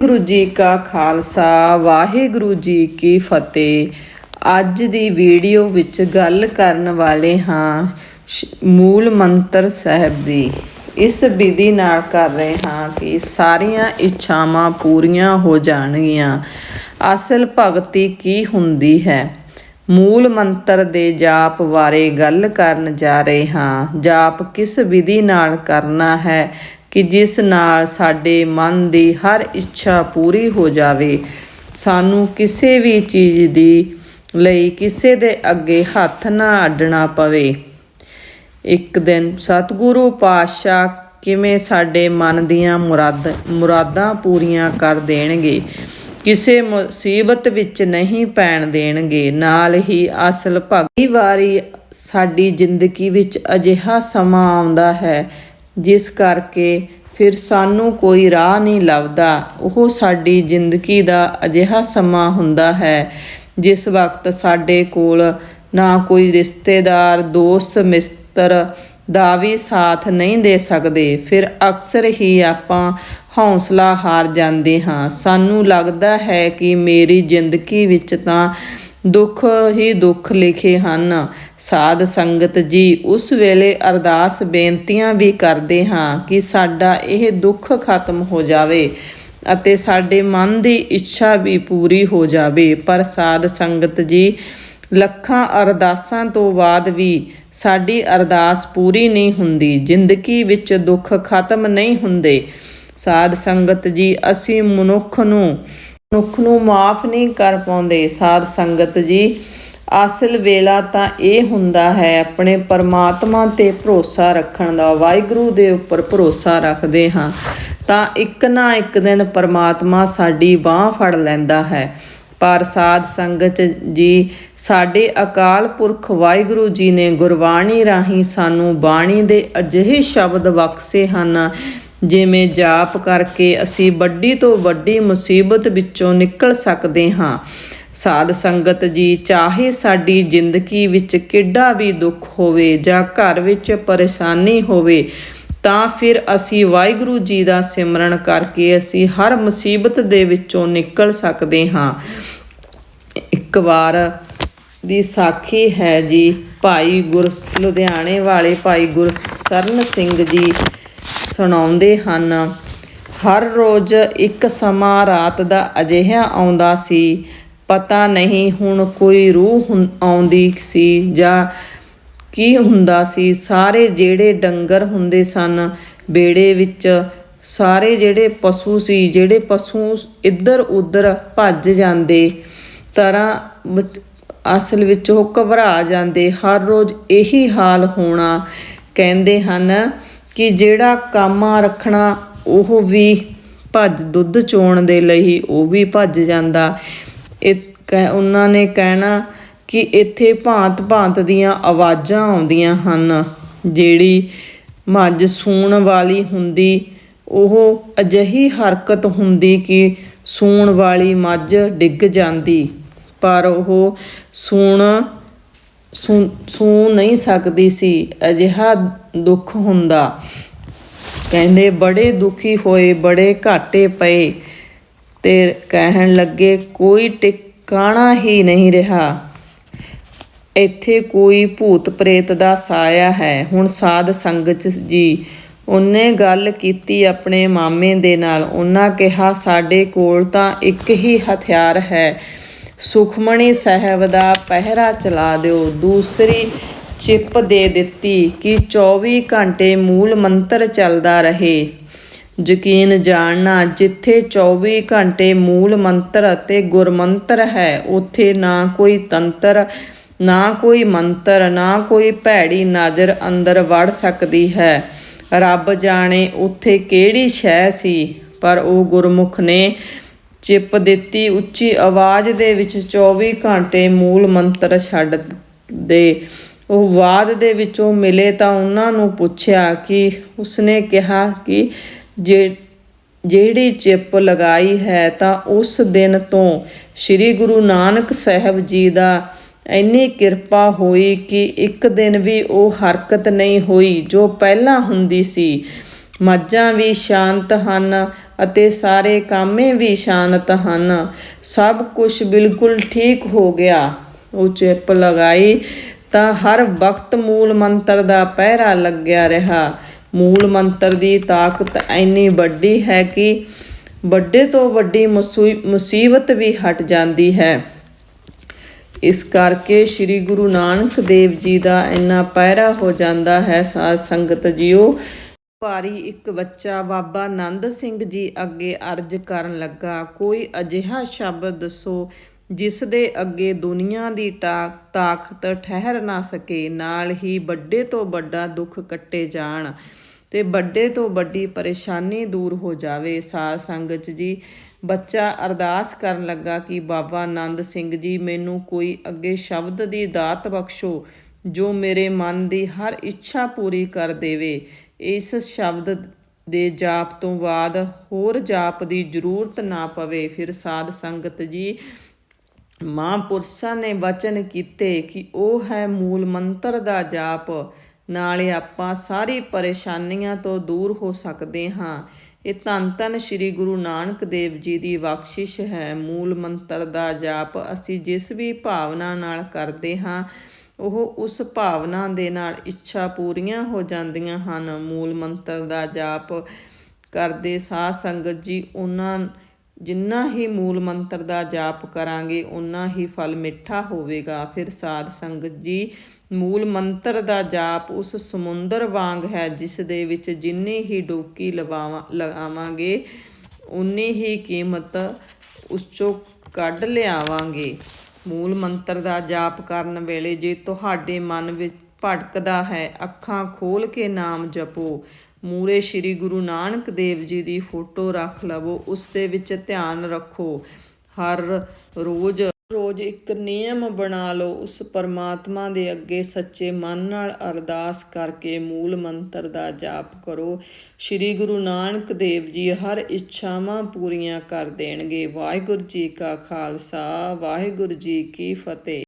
ਵਾਹਿਗੁਰੂ ਜੀ ਕਾ ਖਾਲਸਾ, ਵਾਹਿਗੁਰੂ ਜੀ ਕੀ ਫਤਿਹ। ਅੱਜ ਦੀ ਵੀਡੀਓ ਵਿੱਚ ਗੱਲ ਕਰਨ ਵਾਲੇ ਹਾਂ ਮੂਲ ਮੰਤਰ ਸਾਹਿਬ ਦੀ ਇਸ ਵਿਧੀ ਨਾਲ ਕਰ ਰਹੇ ਹਾਂ ਕਿ ਸਾਰੀਆਂ ਇੱਛਾਵਾਂ ਪੂਰੀਆਂ ਹੋ ਜਾਣਗੀਆਂ। ਅਸਲ ਭਗਤੀ ਕੀ ਹੁੰਦੀ ਹੈ? ਮੂਲ ਮੰਤਰ ਦੇ ਜਾਪ ਬਾਰੇ ਗੱਲ ਕਰਨ ਜਾ ਰਹੇ ਹਾਂ। ਜਾਪ ਕਿਸ ਵਿਧੀ ਨਾਲ ਕਰਨਾ ਹੈ? ਕਿ ਜਿਸ ਨਾਲ ਸਾਡੇ ਮਨ ਦੀ ਹਰ ਇੱਛਾ ਪੂਰੀ ਹੋ ਜਾਵੇ, ਸਾਨੂੰ ਕਿਸੇ ਵੀ ਚੀਜ਼ ਦੀ ਲਈ ਕਿਸੇ ਦੇ ਅੱਗੇ ਹੱਥ ਨਾ ਅੱਡਣਾ ਪਵੇ। ਇੱਕ ਦਿਨ ਸਤਿਗੁਰੂ ਪਾਤਸ਼ਾਹ ਕਿਵੇਂ ਸਾਡੇ ਮਨ ਦੀਆਂ ਮੁਰਾਦ, ਮੁਰਾਦਾਂ ਪੂਰੀਆਂ ਕਰ ਦੇਣਗੇ, ਕਿਸੇ ਮੁਸੀਬਤ ਵਿੱਚ ਨਹੀਂ ਪੈਣ ਦੇਣਗੇ, ਨਾਲ ਹੀ ਅਸਲ ਭਗਤੀ ਵਾਰੀ ਸਾਡੀ ਜ਼ਿੰਦਗੀ ਵਿੱਚ ਅਜਿਹਾ ਸਮਾਂ ਆਉਂਦਾ ਹੈ ਜਿਸ ਕਰਕੇ ਫਿਰ ਸਾਨੂੰ ਕੋਈ ਰਾਹ ਨਹੀਂ ਲੱਭਦਾ। ਉਹ ਸਾਡੀ ਜ਼ਿੰਦਗੀ ਦਾ ਅਜਿਹਾ ਸਮਾਂ ਹੁੰਦਾ ਹੈ, ਜਿਸ ਵਕਤ ਸਾਡੇ ਕੋਲ ਨਾ ਕੋਈ ਰਿਸ਼ਤੇਦਾਰ, ਦੋਸਤ, ਮਿੱਤਰ ਦਾ ਵੀ ਸਾਥ ਨਹੀਂ ਦੇ ਸਕਦੇ। ਫਿਰ ਅਕਸਰ ਹੀ ਆਪਾਂ ਹੌਸਲਾ ਹਾਰ ਜਾਂਦੇ ਹਾਂ। ਸਾਨੂੰ ਲੱਗਦਾ ਹੈ ਕਿ ਮੇਰੀ ਜ਼ਿੰਦਗੀ ਵਿੱਚ ਤਾਂ ਦੁੱਖ ਹੀ ਦੁੱਖ ਲਿਖੇ ਹਨ। ਸਾਧ ਸੰਗਤ ਜੀ, ਉਸ ਵੇਲੇ ਅਰਦਾਸ ਬੇਨਤੀਆਂ ਵੀ ਕਰਦੇ ਹਾਂ ਕਿ ਸਾਡਾ ਇਹ ਦੁੱਖ ਖਤਮ ਹੋ ਜਾਵੇ ਅਤੇ ਸਾਡੇ ਮਨ ਦੀ ਇੱਛਾ ਵੀ ਪੂਰੀ ਹੋ ਜਾਵੇ। ਪਰ ਸਾਧ ਸੰਗਤ ਜੀ, ਲੱਖਾਂ ਅਰਦਾਸਾਂ ਤੋਂ ਬਾਅਦ ਵੀ ਸਾਡੀ ਅਰਦਾਸ ਪੂਰੀ ਨਹੀਂ ਹੁੰਦੀ। ਜ਼ਿੰਦਗੀ ਵਿੱਚ ਦੁੱਖ ਖਤਮ ਨਹੀਂ ਹੁੰਦੇ। ਸਾਧ ਸੰਗਤ ਜੀ, ਅਸੀਂ ਮਨੁੱਖ ਨੂੰ ਮਨੁੱਖ ਨੂੰ ਮਾਫ ਨਹੀਂ ਕਰ ਪਾਉਂਦੇ। ਸਾਧ ਸੰਗਤ ਜੀ, ਅਸਲ ਵੇਲਾ ਤਾਂ ਇਹ ਹੁੰਦਾ ਹੈ, ਆਪਣੇ ਪਰਮਾਤਮਾ ਤੇ ਭਰੋਸਾ ਰੱਖਣ ਦਾ। ਵਾਹਿਗੁਰੂ ਦੇ ਉੱਪਰ ਭਰੋਸਾ ਰੱਖਦੇ ਹਾਂ ਤਾਂ ਇੱਕ ਨਾ ਇੱਕ ਦਿਨ ਪਰਮਾਤਮਾ ਸਾਡੀ ਬਾਹ ਫੜ ਲੈਂਦਾ ਹੈ। ਪਰ ਸਾਧ ਸੰਗਤ ਜੀ, ਸਾਡੇ ਅਕਾਲ ਪੁਰਖ ਵਾਹਿਗੁਰੂ ਜੀ ਨੇ ਗੁਰਬਾਣੀ ਰਾਹੀਂ ਸਾਨੂੰ ਬਾਣੀ ਦੇ ਅਜਿਹੇ ਸ਼ਬਦ ਬਖਸ਼ੇ ਹਨ ਜਿਵੇਂ ਜਾਪ ਕਰਕੇ ਅਸੀਂ ਵੱਡੀ ਤੋਂ ਵੱਡੀ ਮੁਸੀਬਤ ਵਿੱਚੋਂ ਨਿਕਲ ਸਕਦੇ ਹਾਂ। ਸਾਧ ਸੰਗਤ ਜੀ, ਚਾਹੇ ਸਾਡੀ ਜ਼ਿੰਦਗੀ ਵਿੱਚ ਕਿੱਡਾ ਵੀ ਦੁੱਖ ਹੋਵੇ ਜਾਂ ਘਰ ਵਿੱਚ ਪਰੇਸ਼ਾਨੀ ਹੋਵੇ, ਤਾਂ ਫਿਰ ਅਸੀਂ ਵਾਹਿਗੁਰੂ ਜੀ ਦਾ ਸਿਮਰਨ ਕਰਕੇ ਅਸੀਂ ਹਰ ਮੁਸੀਬਤ ਦੇ ਵਿੱਚੋਂ ਨਿਕਲ ਸਕਦੇ ਹਾਂ। ਇੱਕ ਵਾਰ ਦੀ ਸਾਖੀ ਹੈ ਜੀ, ਭਾਈ ਗੁਰ ਲੁਧਿਆਣੇ ਵਾਲੇ ਭਾਈ ਗੁਰਸਰਨ ਸਿੰਘ ਜੀ। ਸੁਣਾਉਂਦੇ ਹਨ। ਹਰ ਰੋਜ਼ ਇੱਕ ਸਮਾਂ ਰਾਤ ਦਾ ਅਜਿਹਾ ਆਉਂਦਾ ਸੀ, ਪਤਾ ਨਹੀਂ ਹੁਣ ਕੋਈ ਰੂਹ ਹੁੰ- ਆਉਂਦੀ ਸੀ ਜਾਂ ਕੀ ਹੁੰਦਾ ਸੀ। ਸਾਰੇ ਜਿਹੜੇ ਡੰਗਰ ਹੁੰਦੇ ਸਨ, ਬੇੜੇ ਵਿੱਚ ਸਾਰੇ ਜਿਹੜੇ ਪਸ਼ੂ ਸੀ, ਜਿਹੜੇ ਪਸ਼ੂ ਇੱਧਰ ਉੱਧਰ ਭੱਜ ਜਾਂਦੇ, ਤਰ੍ਹਾਂ ਅਸਲ ਵਿੱਚ ਉਹ ਘਬਰਾ ਜਾਂਦੇ। ਹਰ ਰੋਜ਼ ਇਹੀ ਹਾਲ ਹੋਣਾ, ਕਹਿੰਦੇ ਹਨ ਕਿ ਜਿਹੜਾ ਕਾਮਾ ਰੱਖਣਾ, ਉਹ ਵੀ ਭੱਜ ਦੁੱਧ ਚੋਣ ਦੇ ਲਈ ਉਹ ਵੀ ਭੱਜ ਜਾਂਦਾ। ਇਹ ਉਹਨਾਂ ਨੇ ਕਹਿਣਾ ਕਿ ਇੱਥੇ ਭਾਂਤ ਭਾਂਤ ਦੀਆਂ ਆਵਾਜ਼ਾਂ ਆਉਂਦੀਆਂ ਹਨ। ਜਿਹੜੀ ਮੱਝ ਸੂਣ ਵਾਲੀ ਹੁੰਦੀ, ਉਹ ਅਜਿਹੀ ਹਰਕਤ ਹੁੰਦੀ ਕਿ ਸੂਣ ਵਾਲੀ ਮੱਝ ਡਿੱਗ ਜਾਂਦੀ। ਪਰ ਉਹ ਸੂਣ ਸੂ ਸੂ ਨਹੀਂ ਸਕਦੀ ਸੀ, ਅਜਿਹਾ ਦੁੱਖ ਹੁੰਦਾ। ਕਹਿੰਦੇ, ਬੜੇ ਦੁਖੀ ਹੋਏ, ਬੜੇ ਘਾਟੇ ਪਏ। ਤੇ ਕਹਿਣ ਲੱਗੇ, ਕੋਈ ਟਿਕਾਣਾ ਹੀ ਨਹੀਂ ਰਿਹਾ। ਇੱਥੇ ਕੋਈ ਭੂਤ ਪ੍ਰੇਤ ਦਾ ਸਾਇਆ ਹੈ। ਹੁਣ ਸਾਧ ਸੰਗਤ ਜੀ ਉਹਨੇ ਗੱਲ ਕੀਤੀ ਆਪਣੇ ਮਾਮੇ ਦੇ ਨਾਲ। ਉਹਨਾਂ ਕਿਹਾ, ਸਾਡੇ ਕੋਲ ਤਾਂ ਇੱਕ ਹੀ ਹਥਿਆਰ ਹੈ। ਸੁਖਮਣੀ ਸਾਹਿਬ ਦਾ ਪਹਿਰਾ ਚਲਾ ਦਿਓ। ਦੂਸਰੀ ਚਿੱਪ ਦੇ ਦਿੱਤੀ ਕਿ 24 ਘੰਟੇ ਮੂਲ ਮੰਤਰ ਚੱਲਦਾ ਰਹੇ। ਯਕੀਨ ਜਾਣਨਾ, ਜਿੱਥੇ 24 ਘੰਟੇ ਮੂਲ ਮੰਤਰ ਅਤੇ ਗੁਰਮੰਤਰ ਹੈ, ਉੱਥੇ ਨਾ ਕੋਈ ਤੰਤਰ, ਨਾ ਕੋਈ ਮੰਤਰ, ਨਾ ਕੋਈ ਭੈੜੀ ਨਜ਼ਰ ਅੰਦਰ ਵੜ ਸਕਦੀ ਹੈ। ਰੱਬ ਜਾਣੇ ਉੱਥੇ ਕਿਹੜੀ ਸ਼ੈ ਸੀ? ਪਰ ਉਹ ਗੁਰਮੁਖ ਨੇ ਚਿੱਪ ਦਿੱਤੀ, ਉੱਚੀ ਆਵਾਜ਼ ਦੇ ਵਿੱਚ 24 ਘੰਟੇ ਮੂਲ ਮੰਤਰ ਛੱਡ ਦੇ। ਉਹ ਬਾਅਦ ਦੇ ਵਿੱਚੋਂ ਮਿਲੇ ਤਾਂ ਉਹਨਾਂ ਨੂੰ ਪੁੱਛਿਆ ਕਿ ਉਸਨੇ ਕਿਹਾ ਕਿ ਜੇ, ਜਿਹੜੀ ਚਿੱਪ ਲਗਾਈ ਹੈ ਤਾਂ ਉਸ ਦਿਨ ਤੋਂ ਸ੍ਰੀ ਗੁਰੂ ਨਾਨਕ ਸਾਹਿਬ ਜੀ ਦਾ ਇੰਨੀ ਕਿਰਪਾ ਹੋਈ ਕਿ ਇੱਕ ਦਿਨ ਵੀ ਉਹ ਹਰਕਤ ਨਹੀਂ ਹੋਈ, ਜੋ ਪਹਿਲਾਂ ਹੁੰਦੀ ਸੀ। ਮੱਝਾਂ ਵੀ ਸ਼ਾਂਤ ਹਨ ਅਤੇ ਸਾਰੇ ਕਾਮੇ ਵੀ ਸ਼ਾਂਤ ਹਨ। ਸਭ ਕੁਝ ਬਿਲਕੁਲ ਠੀਕ ਹੋ ਗਿਆ। ਉਹ ਚਿਪ ਲਗਾਈ ਤਾਂ ਹਰ ਵਕਤ ਮੂਲ ਮੰਤਰ ਦਾ ਪਹਿਰਾ ਲੱਗਿਆ ਰਿਹਾ। ਮੂਲ ਮੰਤਰ ਦੀ ਤਾਕਤ ਇੰਨੀ ਵੱਡੀ ਹੈ ਕਿ ਵੱਡੇ ਤੋਂ ਵੱਡੀ ਮੁਸੀ- ਮੁਸੀਬਤ ਵੀ ਹਟ ਜਾਂਦੀ ਹੈ। ਇਸ ਕਰਕੇ ਸ੍ਰੀ ਗੁਰੂ ਨਾਨਕ ਦੇਵ ਜੀ ਦਾ ਇੰਨਾ ਪਹਿਰਾ ਹੋ ਜਾਂਦਾ ਹੈ। ਸਾਧ ਸੰਗਤ ਜੀਓ ਭਾਰੀ ਇੱਕ ਬੱਚਾ ਬਾਬਾ ਆਨੰਦ ਸਿੰਘ ਜੀ ਅੱਗੇ ਅਰਜ ਕਰਨ ਲੱਗਾ, ਕੋਈ ਅਜਿਹਾ ਸ਼ਬਦ ਦੱਸੋ ਜਿਸ ਦੇ ਅੱਗੇ ਦੁਨੀਆ ਦੀ ਟਾ- ਤਾਕਤ ਠਹਿਰ ਨਾ ਸਕੇ, ਨਾਲ ਹੀ ਵੱਡੇ ਤੋਂ ਵੱਡਾ ਦੁੱਖ ਕੱਟੇ ਜਾਣ ਤੇ ਵੱਡੇ ਤੋਂ ਵੱਡੀ ਪਰੇਸ਼ਾਨੀ ਦੂਰ ਹੋ ਜਾਵੇ। ਸਾਧ ਸੰਗਤ ਜੀ, ਬੱਚਾ ਅਰਦਾਸ ਕਰਨ ਲੱਗਾ ਕਿ ਬਾਬਾ ਆਨੰਦ ਸਿੰਘ ਜੀ, ਮੈਨੂੰ ਕੋਈ ਅੱਗੇ ਸ਼ਬਦ ਦੀ ਦਾਤ ਬਖਸ਼ੋ ਜੋ ਮੇਰੇ ਮਨ ਦੀ ਹਰ ਇੱਛਾ ਪੂਰੀ ਕਰ ਦੇਵੇ। ਇਸ ਸ਼ਬਦ ਦੇ ਜਾਪ ਤੋਂ ਬਾਅਦ ਹੋਰ ਜਾਪ ਦੀ ਜ਼ਰੂਰਤ ਨਾ ਪਵੇ। ਫਿਰ ਸਾਧ ਸੰਗਤ ਜੀ, ਮਹਾਂਪੁਰਸ਼ਾਂ ਨੇ ਵਚਨ ਕੀਤੇ ਕਿ ਉਹ ਹੈ ਮੂਲ ਮੰਤਰ ਦਾ ਜਾਪ। ਨਾਲੇ ਆਪਾਂ ਸਾਰੀ ਪਰੇਸ਼ਾਨੀਆਂ ਤੋਂ ਦੂਰ ਹੋ ਸਕਦੇ ਹਾਂ। ਇਹ ਧੰਨ ਧੰਨ ਸ੍ਰੀ ਗੁਰੂ ਨਾਨਕ ਦੇਵ ਜੀ ਦੀ ਬਖਸ਼ਿਸ਼ ਹੈ। ਮੂਲ ਮੰਤਰ ਦਾ ਜਾਪ ਅਸੀਂ ਜਿਸ ਵੀ ਭਾਵਨਾ ਨਾਲ ਕਰਦੇ ਹਾਂ ਉਹ ਉਸ ਭਾਵਨਾ ਦੇ ਨਾਲ ਇੱਛਾ ਪੂਰੀਆਂ ਹੋ ਜਾਂਦੀਆਂ ਹਨ। ਮੂਲ ਮੰਤਰ ਦਾ ਜਾਪ ਕਰਦੇ ਸਾਧ ਸੰਗਤ ਜੀ, ਉਹਨਾਂ ਜਿੰਨਾ ਹੀ ਮੂਲ ਮੰਤਰ ਦਾ ਜਾਪ ਕਰਾਂਗੇ ਉਨਾ ਹੀ ਫਲ ਮਿੱਠਾ ਹੋਵੇਗਾ। ਫਿਰ ਸਾਧ ਸੰਗਤ ਜੀ, ਮੂਲ ਮੰਤਰ ਦਾ ਜਾਪ ਉਸ ਸਮੁੰਦਰ ਵਾਂਗ ਹੈ, ਜਿਸ ਦੇ ਵਿੱਚ ਜਿੰਨੀ ਹੀ ਡੋਕੀ ਲਵਾਵਾਂ, ਲਗਾਵਾਂਗੇ ਉਨੀ ਹੀ ਕੀਮਤ ਉਸ ਚੋਂ ਕੱਢ ਲਿਆਵਾਂਗੇ। ਮੂਲ ਮੰਤਰ ਦਾ ਜਾਪ ਕਰਨ ਵੇਲੇ ਜੇ ਤੁਹਾਡੇ ਮਨ ਵਿੱਚ ਭਟਕਦਾ ਹੈ, ਅੱਖਾਂ ਖੋਲ ਕੇ ਨਾਮ ਜਪੋ। ਮੂਰੇ ਸ੍ਰੀ ਗੁਰੂ ਨਾਨਕ ਦੇਵ ਜੀ ਦੀ ਫੋਟੋ ਰੱਖ ਲਵੋ, ਉਸ ਦੇ ਵਿੱਚ ਧਿਆਨ ਰੱਖੋ। ਹਰ ਰੋਜ਼ ਰੋਜ਼ ਇੱਕ ਨਿਯਮ ਬਣਾ ਲਓ, ਉਸ ਪਰਮਾਤਮਾ ਦੇ ਅੱਗੇ ਸੱਚੇ ਮਨ ਨਾਲ ਅਰਦਾਸ ਕਰਕੇ ਮੂਲ ਮੰਤਰ ਦਾ ਜਾਪ ਕਰੋ। ਸ੍ਰੀ ਗੁਰੂ ਨਾਨਕ ਦੇਵ ਜੀ ਹਰ ਇੱਛਾਵਾਂ ਪੂਰੀਆਂ ਕਰ ਦੇਣਗੇ। ਵਾਹਿਗੁਰੂ ਜੀ ਕਾ ਖਾਲਸਾ, ਵਾਹਿਗੁਰੂ ਜੀ ਕੀ ਫਤਿਹ।